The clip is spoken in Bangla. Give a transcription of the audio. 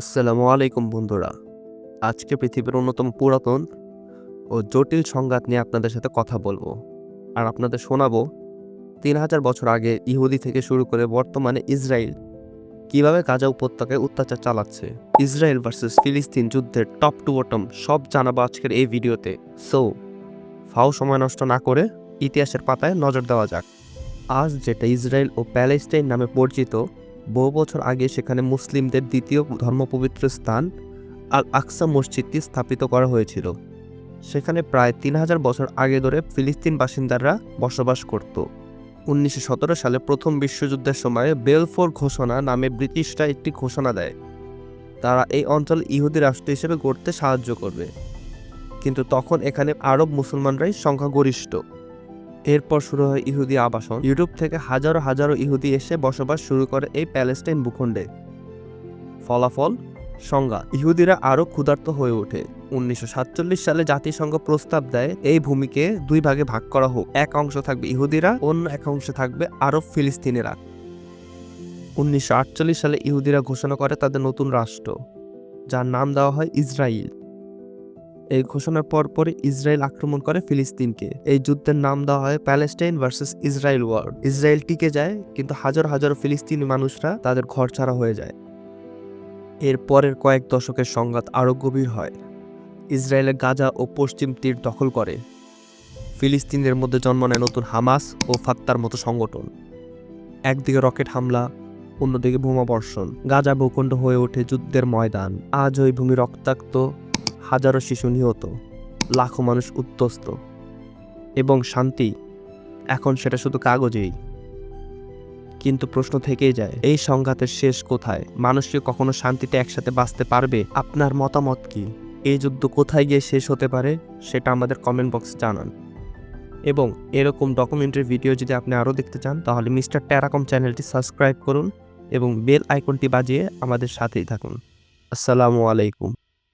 আসসালামু আলাইকুম বন্ধুরা। আজকে পৃথিবীর অন্যতম পুরাতন ও জটিল সংঘাত নিয়ে আপনাদের সাথে কথা বলব। আর আপনাদের শোনাবো তিন হাজার বছর আগে ইহুদি থেকে শুরু করে বর্তমানে ইসরায়েল কীভাবে গাজা উপত্যকায় অত্যাচার চালাচ্ছে। ইসরায়েল ভার্সেস ফিলিস্তিন যুদ্ধের টপ টু বটম সব জানাব আজকের এই ভিডিওতে। সো, ফাও সময় নষ্ট না করে ইতিহাসের পাতায় নজর দেওয়া যাক। আজ যেটা ইসরায়েল ও প্যালেস্টাইন নামে পরিচিত বহু বছর আগে সেখানে মুসলিমদের দ্বিতীয় ধর্মপবিত্র স্থান আল আকসা মসজিদটি স্থাপিত করা হয়েছিল। সেখানে প্রায় তিন হাজার বছর আগে ধরে ফিলিস্তিন বাসিন্দারা বসবাস করত। উনিশশো সতেরো সালে প্রথম বিশ্বযুদ্ধের সময় বেলফোর ঘোষণা নামে ব্রিটিশরা একটি ঘোষণা দেয়। তারা এই অঞ্চল ইহুদি রাষ্ট্র হিসেবে গড়তে সাহায্য করবে। কিন্তু তখন এখানে আরব মুসলমানরাই সংখ্যাগরিষ্ঠ। এরপর শুরু হয় ইহুদি আবাসন। ইউরোপ থেকে হাজারো হাজারো ইহুদি এসে বসবাস শুরু করে এই প্যালেস্টাইন ভূখণ্ডে। ফলাফল? সংজ্ঞা ইহুদিরা আরও ক্ষুধার্ত হয়ে ওঠে। উনিশশো সাতচল্লিশ সালে জাতিসংঘ প্রস্তাব দেয়, এই ভূমিকে দুই ভাগে ভাগ করা হোক। এক অংশ থাকবে ইহুদিরা, অন্য এক অংশে থাকবে আরব ফিলিস্তিনিরা। উনিশশো আটচল্লিশ সালে ইহুদিরা ঘোষণা করে তাদের নতুন রাষ্ট্র, যার নাম দেওয়া হয় ইসরায়েল এই ঘোষণার পর পরপরই ইসরায়েল আক্রমণ করে ফিলিস্তিনকে। এই যুদ্ধের নাম দেওয়া হয় Palestine versus Israel war. Israel টিকে যায়, কিন্তু হাজার হাজার ফিলিস্তিনি মানুষরা তাদের ঘর ছাড়া হয়ে যায়। এর পরের কয়েক দশকের সংঘাত আরও গভীর হয়। ইসরায়েলের গাজা ও পশ্চিম তীর দখল করে। ফিলিস্তিনদের মধ্যে জন্ম নেয় নতুন হামাস ও ফাত্তার মতো সংগঠন। একদিকে রকেট হামলা, অন্যদিকে বোমাবর্ষণ গাজা ভূখণ্ড হয়ে ওঠে যুদ্ধের ময়দান। আজ ওই ভূমি রক্তাক্ত হাজারো শিশু নিহত, লাখো মানুষ উত্তস্ত, এবং শান্তি এখন সেটা শুধু কাগজেই। কিন্তু প্রশ্ন থেকেই যায়, এই সংঘাতের শেষ কোথায়? মানুষ কি কখনো শান্তিতে একসাথে বাঁচতে পারবে? আপনার মতামত কি? এই যুদ্ধ কোথায় গিয়ে শেষ হতে পারে, সেটা আমাদের কমেন্ট বক্সে জানান। এবং এরকম ডকুমেন্টারি ভিডিও যদি আপনি আরও দেখতে চান, তাহলে মিস্টার ট্যারাকম চ্যানেলটি সাবস্ক্রাইব করুন এবং বেল আইকনটি বাজিয়ে আমাদের সাথেই থাকুন। আসসালামু আলাইকুম।